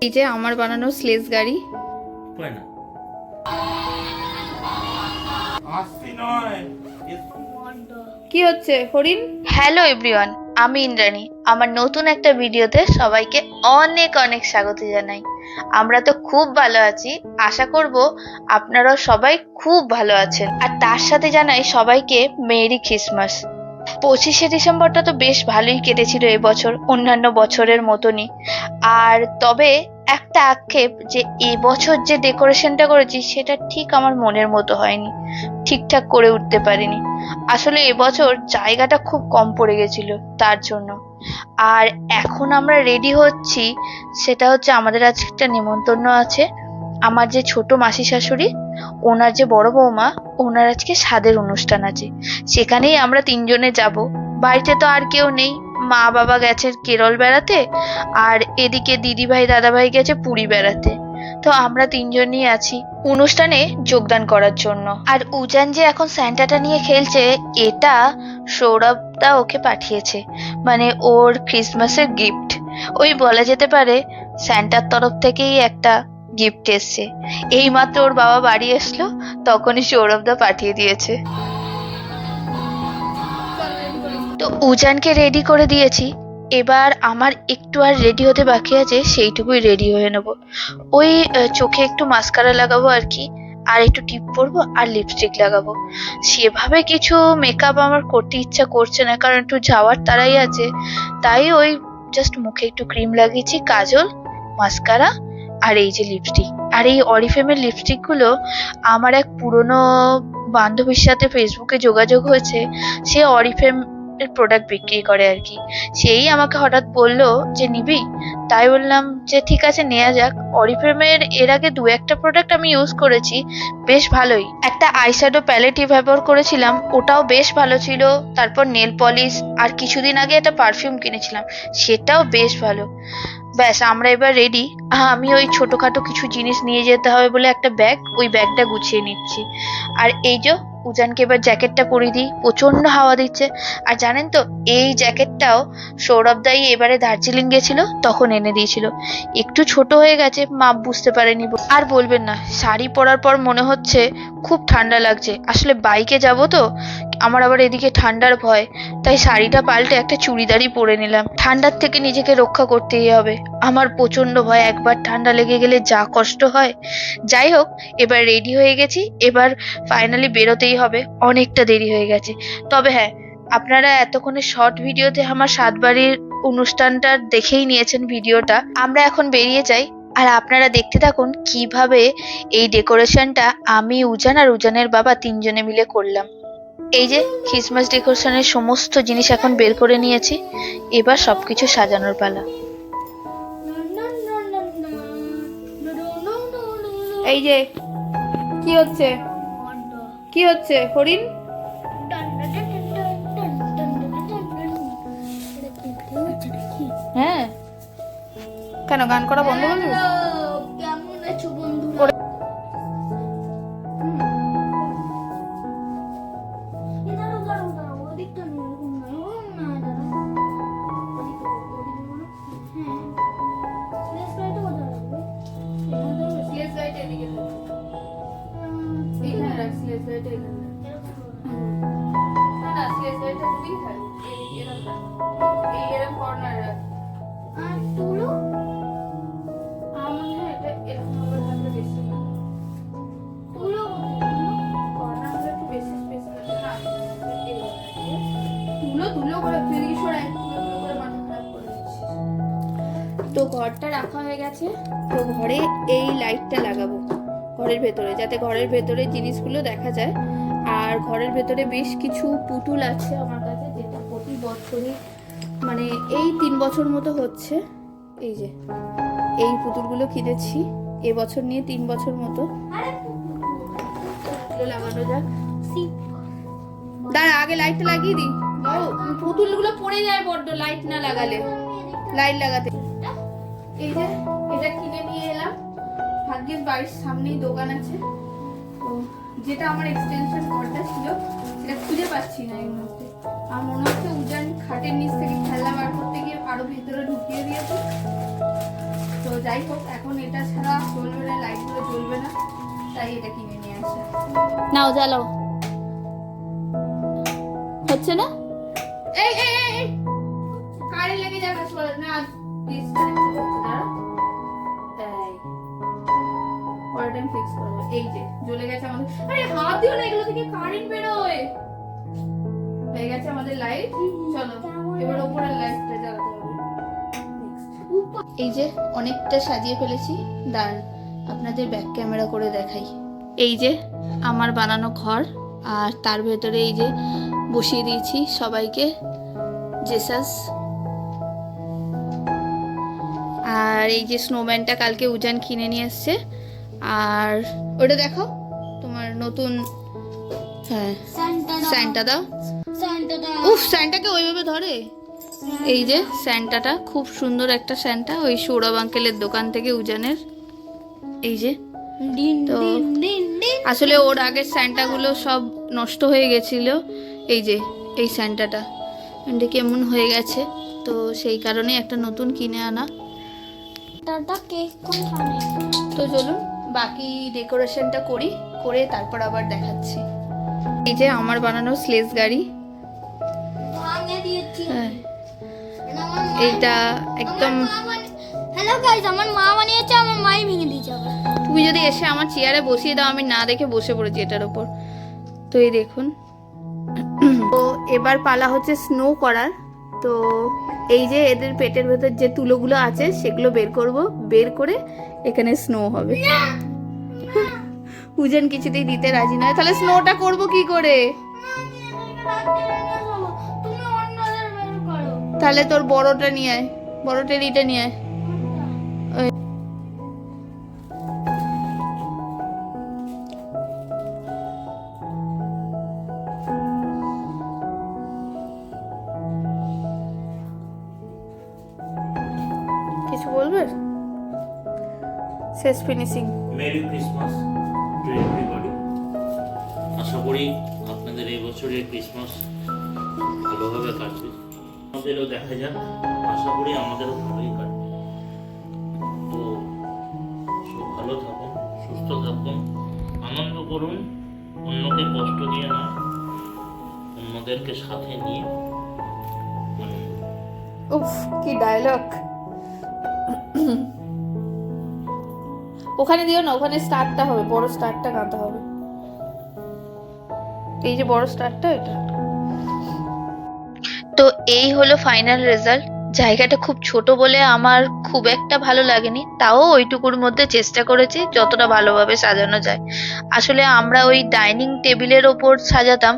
এই যে আমার বানানো স্লেজ গাড়ি। কয় না? আসছি নয়। কি হচ্ছে হরিণ? হ্যালো এভরিওয়ান আমি ইন্দ্রাণী। আমার নতুন একটা ভিডিওতে সবাইকে অনেক অনেক স্বাগত জানাই। আমরা তো খুব ভালো আছি। আশা করব আপনারাও সবাই খুব ভালো আছেন। আর তার সাথে জানাই সবাইকে মেরি ক্রিসমাস। পঁচিশে ডিসেম্বরটা তো বেশ ভালোই কেটেছিল এবছর অন্যান্য বছরের মতনই। আর তবে একটা আক্ষেপ যে এবছর যে ডেকোরেশনটা করেছি, সেটা ঠিক আমার মনের মতো হয়নি। ঠিকঠাক করে উঠতে পারিনি। আসলে এবছর জায়গাটা খুব কম পড়ে গেছিল তার জন্য। আর এখন আমরা রেডি হচ্ছি, সেটা হচ্ছে আমাদের আজকে একটা নেমন্তন্ন আছে। আমার যে ছোট মাসি শাশুড়ি ওনার যে বড় বৌমা, ওনার আজকে স্বাদের অনুষ্ঠান আছে। সেখানেই আমরা তিনজনে যাব। বাড়িতে তো আর কেউ নেই। মা বাবা গেছে কেরল বেড়াতে, আর এদিকে দিদি ভাই, দাদা ভাই গেছে পুরী বেড়াতে। তো আমরা তিনজনই আছি অনুষ্ঠানে যোগদান করার জন্য। আর উজান যে এখন স্যান্টাটা নিয়ে খেলছে, এটা সৌরভদা ওকে পাঠিয়েছে। মানে ওর ক্রিসমাসের গিফট। ওই বলা যেতে পারে স্যান্টার তরফ থেকেই একটা গিফট এসছে। এইমাত্র ওর বাবা বাড়ি আসলো তখনই সৌরভদা পাঠিয়ে দিয়েছে। তো উজানকে রেডি করে দিয়েছি। এবার আমার একটু আর রেডি হতে বাকি আছে, সেইটুকুই রেডি হয়ে নেব। ওই চোখে একটু মাস্কারা লাগাবো আর কি, আর একটু টিপ পরবো আর লিপস্টিক লাগাবো। সেভাবে কিছু মেকআপ আমার করতে ইচ্ছা করছে না, কারণ একটু যাওয়ার তারাই আছে। তাই ওই জাস্ট মুখে একটু ক্রিম লাগিয়েছি, কাজল মাস্কারা আর এই যে লিপস্টিক আর এই অরিফেমের লিপস্টিকগুলো আমার এক পুরনো বান্ধবীর সাথে ফেসবুকে যোগাযোগ হয়েছে, সে অরিফেম প্রোডাক্ট বিক্রি করে আর কি। সেই আমাকে হঠাৎ বলল যে, নিবি? তাই বললাম যে, ঠিক আছে নেওয়া যাক। অরিফ্রেমের এর আগে দু একটা প্রোডাক্ট আমি ইউজ করেছি, বেশ ভালোই। একটা আইশ্যাডো প্যালেটই ব্যবহার করেছিলাম, ওটাও বেশ ভালো ছিল। তারপর নেল পলিশ আর কিছুদিন আগে একটা পারফিউম কিনেছিলাম, সেটাও বেশ ভালো। ব্যাস, আমরা এবার রেডি আমি ওই ছোটখাটো কিছু জিনিস নিয়ে যেতে হবে বলে একটা ব্যাগ ওই ব্যাগটা গুছিয়ে নিচ্ছি। আর এই যে, উজানকে এবার জ্যাকেটটা পরিয়ে দিই। প্রচণ্ড হাওয়া দিচ্ছে। আর জানেন তো, এই জ্যাকেটটাও সৌরভ দাই এবারে দার্জিলিং গেছিল, তখন এনে দিয়েছিল। একটু ছোট হয়ে গেছে মাপ বুঝতে পারেনি আর বলবেন না, শাড়ি পরার পর মনে হচ্ছে খুব ঠান্ডা লাগছে। আসলে বাইকে যাব তো আমার আবার এদিকে ঠান্ডার ভয়, তাই শাড়িটা পাল্টে একটা চুড়িদারই পরে নিলাম। ঠান্ডার থেকে নিজেকে রক্ষা করতেই হবে। আমার প্রচণ্ড ভয়, একবার ঠান্ডা লেগে গেলে যা কষ্ট হয়। যাই হোক, এবার রেডি হয়ে গেছি, এবার ফাইনালি বেরোতেই হবে, অনেকটা দেরি হয়ে গেছে। তবে হ্যাঁ আপনারা এতক্ষণে শর্ট ভিডিওতে আমার সাতবাড়ির অনুষ্ঠানটা দেখেই নিয়েছেন ভিডিওটা আমরা এখন বেরিয়ে যাই, আর আপনারা দেখতে থাকুন কীভাবে এই ডেকোরেশনটা আমি উজান আর উজানের বাবা তিনজনে মিলে করলাম। এই যে ক্রিসমাস ডেকোরেশনের সমস্ত জিনিস এখন বের করে নিয়েছি। এবার সবকিছু সাজানোর পালা। এই যে, কি হচ্ছে? কি হচ্ছে, হরিণ? হ্যাঁ। কেন, গান করা বন্ধ করবি ঘরটা রাখা হয়ে গেছে। তো ঘরে এই লাইটটা লাগাবো ঘরের ভেতরে, যাতে ঘরের ভেতরে জিনিসগুলো দেখা যায়। আর ঘরের ভেতরে বেশ কিছু পুতুল আছে আমার কাছে, যেটা প্রতি বছরই মানে এই তিন বছর মতো হচ্ছে। এই যে, এই পুতুলগুলো কিনেছি এবছর নিয়ে তিন বছর মতো। লাগানো যাক। দাঁড়া, আগে লাইটটা লাগিয়ে দিই। পুতুলগুলো পড়ে যায় বড্ড, লাইট না লাগালে। লাইট লাগাতে। এই যে এটা কিনে নিয়ে এলাম। ভাগ্যের বাড়ির সামনেই দোকান আছে। তো যেটা আমার এক্সটেনশন কর্ডটা ছিল সেটা খুঁজে পাচ্ছি না এর মধ্যে আর মনে হচ্ছে উজান খাটের নিচ থেকে খেলনা বার করতে গিয়ে আরও ভেতরে ঢুকিয়ে দিয়েছে। যাই হোক এখন এটা ছাড়া চলবে না লাইটগুলো জ্বলবে না তাই এটা কিনে নিয়ে আসা নাও জ্বালাও। হচ্ছে না? এই এই এই, এই। কারে লেগে যাবে সরে এই যে এই যে, অনেকটা সাজিয়ে ফেলেছি। দাঁড়ান, আপনাদের ব্যাক ক্যামেরা করে দেখাই। এই যে, আমার বানানো ঘর। আর তার ভেতরে এই যে, বসিয়ে দিয়েছি সবাইকে। জেসাস আর এই যে স্নোম্যানটা কালকে উজান কিনে নিয়ে এসছে আর ওটা দেখো তোমার নতুন হ্যাঁ স্যান্টা দাও। উফ স্যান্টাকে ওইভাবে ধরে? এই যে স্যান্টাটা খুব সুন্দর একটা স্যান্টা ওই সৌরভ আঙ্কেলের দোকান থেকে উজানের। এই যে তো- আসলে ওর আগের স্যান্টাগুলো সব নষ্ট হয়ে গেছিল। এই যে এই স্যান্টাটা কেমন হয়ে গেছে তো সেই কারণে একটা নতুন কিনে আনা। টাটা কেক কোনখানে তো চলুন বাকি ডেকোরেশনটা করি করে তারপর আবার দেখাচ্ছি। এই যে আমার বানানো স্লেজ গাড়ি। হ্যাঁ। এইটা একদম হ্যালো গাইস আমার মা বানিয়েছে আমার মাই ভেঙে দিয়েছে তুমি যদি এসে আমার চেয়ারে বসিয়ে দাও আমি না দেখে বসে পড়েছি এটার ওপর। তো এই দেখুন। তো এবার পালা হচ্ছে স্নো করার। তো এই যে এদের পেটের ভেতর যে তুলোগুলো আছে, সেগুলো বের করব। বের করে এখানে স্নো হবে। পূজন কিছুতেই দিতে রাজি নয়। তাহলে স্নোটা করব কি করে? তাহলে তোর বড়টা নিয়ে আয়। বড় টেরিটা নিয়ে আয়। শেষ finishing merry Christmas to everybody. আশা করি আপনাদের এই বছরের ক্রিসমাস ভালোভাবে কাটবে। আমাদেরও দেখা যাক। আশা করি আমাদেরও ভালোই কাটবে। তো ভালো থাকুন সুস্থ থাকুন আনন্দ করুন অন্যকে কষ্ট দিয়ে না অন্যদেরকে সাথে নিয়ে। উফ কি ডায়লগ ওখানে দিও না, ওখানে স্টারটা হবে, বড় স্টারটা গাঁথা হবে। এই যে বড় স্টারটা এটা। তো এই হলো ফাইনাল রেজাল্ট জায়গাটা খুব ছোট বলে আমার খুব একটা ভালো লাগেনি, তাও ওইটুকুর মধ্যে চেষ্টা করেছি যতটা ভালোভাবে সাজানো যায়। আসলে আমরা ওই ডাইনিং টেবিলের ওপর সাজাতাম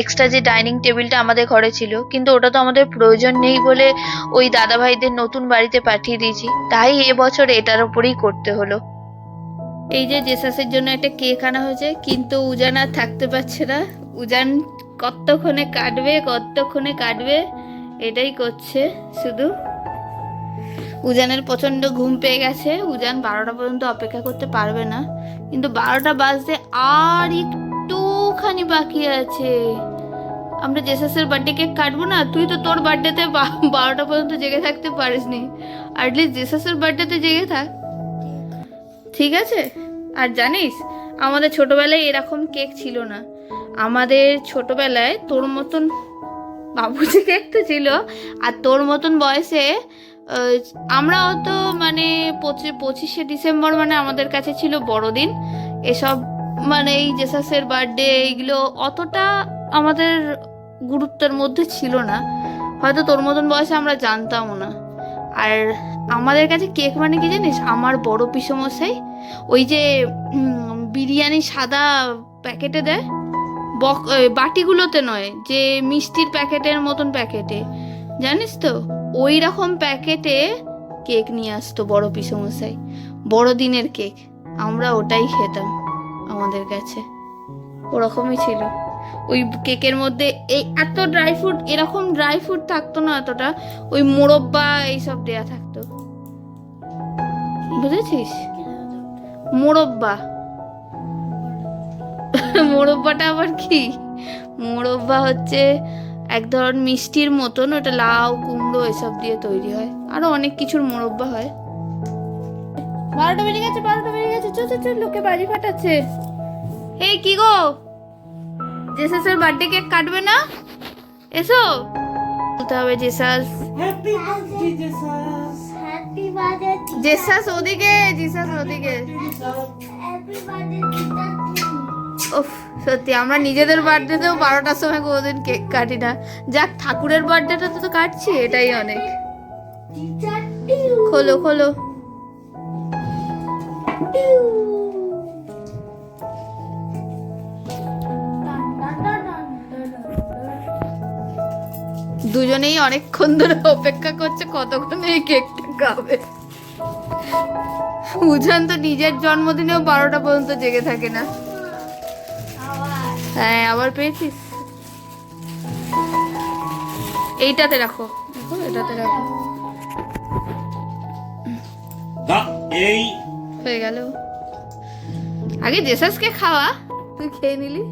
এক্সট্রা যে ডাইনিং টেবিলটা আমাদের ঘরে ছিল, কিন্তু ওটা তো আমাদের প্রয়োজন নেই বলে ওই দাদাভাইদের নতুন বাড়িতে পাঠিয়ে দিয়েছি, তাই এবছর এটার ওপরেই করতে হলো। এই যে জেসাসের জন্য একটা কেক আনা হয়েছে, কিন্তু উজান আর থাকতে পারছে না। উজান কতক্ষণে কাটবে কতক্ষণে কাটবে, এটাই করছে শুধু। উজানের প্রচণ্ড ঘুম পেয়ে গেছে। উজান বারোটা পর্যন্ত অপেক্ষা করতে পারবে না। কিন্তু বারোটা বাজতে আর একটুখানি বাকি আছে। আমরা জেসাসের বার্থডে কেক কাটবো না, তুই তো তোর বার্থডেতে বারোটা পর্যন্ত জেগে থাকতে পারিসনি। অ্যাটলিস্ট জেসাসের বার্থডেতে জেগে থাক। ঠিক আছে? আর জানিস আমাদের ছোটবেলায় এরকম কেক ছিল না। আমাদের ছোটবেলায় তোর মতন বাবুজি কেক তো ছিল আর তোর মতন বয়সে আহ, আমরা অত মানে পঁচি- পঁচিশে ডিসেম্বর মানে আমাদের কাছে ছিল বড়দিন। এসব মানে এই জেসাসের বার্থডে এইগুলো অতটা আমাদের গুরুত্বের মধ্যে ছিল না। হয়তো তোর মতন বয়সে আমরা জানতামও না। আর আমাদের কাছে কেক মানে কি জানিস? আমার বড় পিসমশাই ওই যে বিরিয়ানি সাদা প্যাকেটে দেয়। বক বাটিগুলোতে নয়, যে মিষ্টির প্যাকেটের মতন প্যাকেটে। জানিস তো? ওই রকম প্যাকেটে কেক নিয়ে আসতো বড় পিসমশাই। বড়দিনের কেক। আমরা ওটাই খেতাম আমাদের কাছে। ওরকমই ছিল। ওই কেকের মধ্যে এই এত ড্রাই ফ্রুট এরকম ড্রাই ফ্রুট থাকতো না এতটা। ওই মোরব্বা এইসব দেয়া থাকতো। বুঝেছিস? মোরব্বা। মোরব্বাটা আবার কি? মোরব্বা হচ্ছে এক ধরন মিষ্টির মতন, ওটা লাউ, কুমড়ো এসব দিয়ে তৈরি হয়। আরও অনেক কিছুর মোরব্বা হয়। বারোটা বেজে গেছে, বারোটা বেজে গেছে। চল চল, লোকে বাজি ফাটাচ্ছে। এই কি গো? জেসাসের বার্থডে কেক কাটবে না? এসো। বলতে হবে Jesus. Happy birthday Jesus. Happy birthday Jesus ওদিকে জেসাস ওদিকে। হ্যাপি বার্থডে উফ সত্যি আমরা নিজেদের বার্থডেতেও বারোটার সময় কোনোদিন কেক কাটি না। যাক ঠাকুরের বার্থডেটা তো কাটছি এটাই অনেক। খোলো খোলো। দুজনেই অনেকক্ষণ ধরে অপেক্ষা করছে কতক্ষণ এই কেকটা খাবে। উজান তো নিজের জন্মদিনেও বারোটা পর্যন্ত জেগে থাকে না। হ্যাঁ আবার পেয়েছিস? এইটাতে রাখো। দেখো এটাতে রাখো। এই। হয়ে গেল। আগে জেসাসকে খাওয়া তুই খেয়ে নিলি?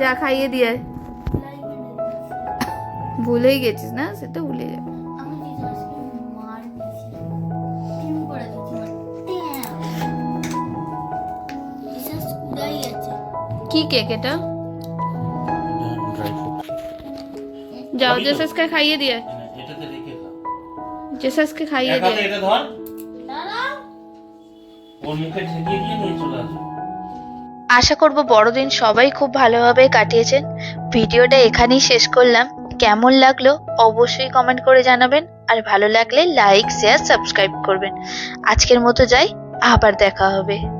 যা খাইয়ে দিয়ে। ভুলেই গেছিস না? সেটা ভুলে যাবে। কি কেক এটা? যাও? জেসাসকে খাইয়ে দিয়ে জেসাসকে খাইয়ে দিয়ে এটা ধর। ওর মুখে ঠেকিয়ে দিয়ে নিয়ে চলে আসো আশা করব বড়দিন সবাই খুব ভালোভাবে কাটিয়েছেন। ভিডিওটা এখানেই শেষ করলাম। কেমন লাগল অবশ্যই কমেন্ট করে জানাবেন। আর ভালো লাগলে লাইক শেয়ার সাবস্ক্রাইব করবেন। আজকের মতো যাই, আবার দেখা হবে।